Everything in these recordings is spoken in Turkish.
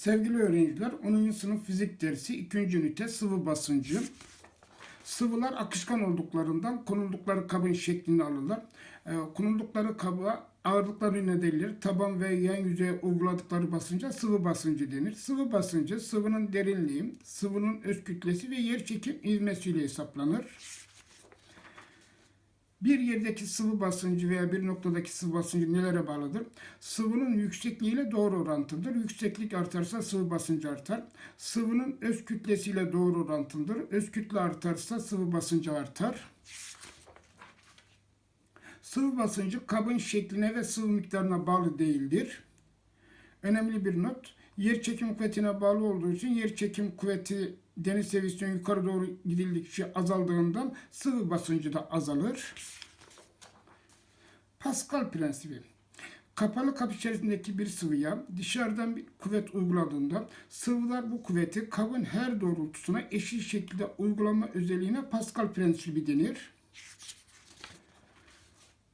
Sevgili öğrenciler, 10. sınıf fizik dersi 2. ünite sıvı basıncı. Sıvılar akışkan olduklarından konuldukları kabın şeklini alırlar. Ee, konuldukları kaba ağırlıkları nedeniyle taban ve yan yüzeye uyguladıkları basınca sıvı basıncı denir. Sıvı basıncı sıvının derinliği, sıvının öz kütlesi ve yer çekim ivmesiyle hesaplanır. Bir yerdeki sıvı basıncı veya bir noktadaki sıvı basıncı nelere bağlıdır? Sıvının yüksekliğiyle doğru orantılıdır. Yükseklik artarsa sıvı basıncı artar. Sıvının öz kütlesiyle doğru orantılıdır. Öz kütle artarsa sıvı basıncı artar. Sıvı basıncı kabın şekline ve sıvı miktarına bağlı değildir. Önemli bir not. Yer çekim kuvvetine bağlı olduğu için yer çekim kuvveti deniz seviyesinden yukarı doğru gidildikçe azaldığından sıvı basıncı da azalır. Pascal prensibi. Kapalı kap içerisindeki bir sıvıya dışarıdan bir kuvvet uyguladığında sıvılar bu kuvveti kabın her doğrultusuna eşit şekilde uygulama özelliğine Pascal prensibi denir.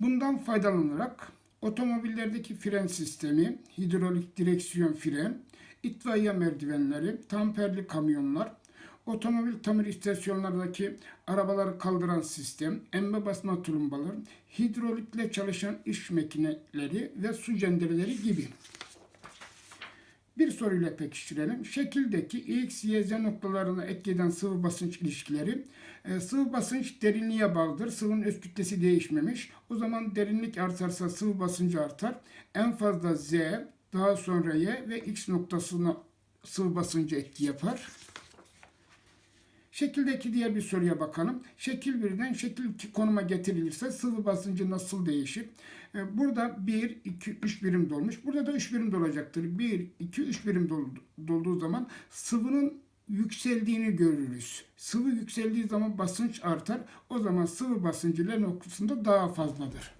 Bundan faydalanarak otomobillerdeki fren sistemi, hidrolik direksiyon fren, itfaiye merdivenleri, tamperli kamyonlar, otomobil tamir istasyonlardaki arabaları kaldıran sistem, emme basma tulumbaları, hidrolikle çalışan iş makineleri ve su cendereleri gibi. Bir soruyla pekiştirelim. Şekildeki X, Y, Z noktalarına etkeden sıvı basınç ilişkileri. e, sıvı basınç derinliğe bağlıdır. Sıvının öz kütlesi değişmemiş. O zaman derinlik artarsa sıvı basıncı artar. En fazla Z, daha sonra Y ve X noktasına sıvı basıncı etki yapar. Şekildeki diğer bir soruya bakalım. Şekil 1'den şekil 2 konuma getirilirse sıvı basıncı nasıl değişir? Ee, Burada 1, 2, 3 birim dolmuş. Burada da 3 birim dolacaktır. 1, 2, 3 birim doldu- dolduğu zaman sıvının yükseldiğini görürüz. Sıvı yükseldiği zaman basınç artar. O zaman sıvı basıncı L noktasında daha fazladır.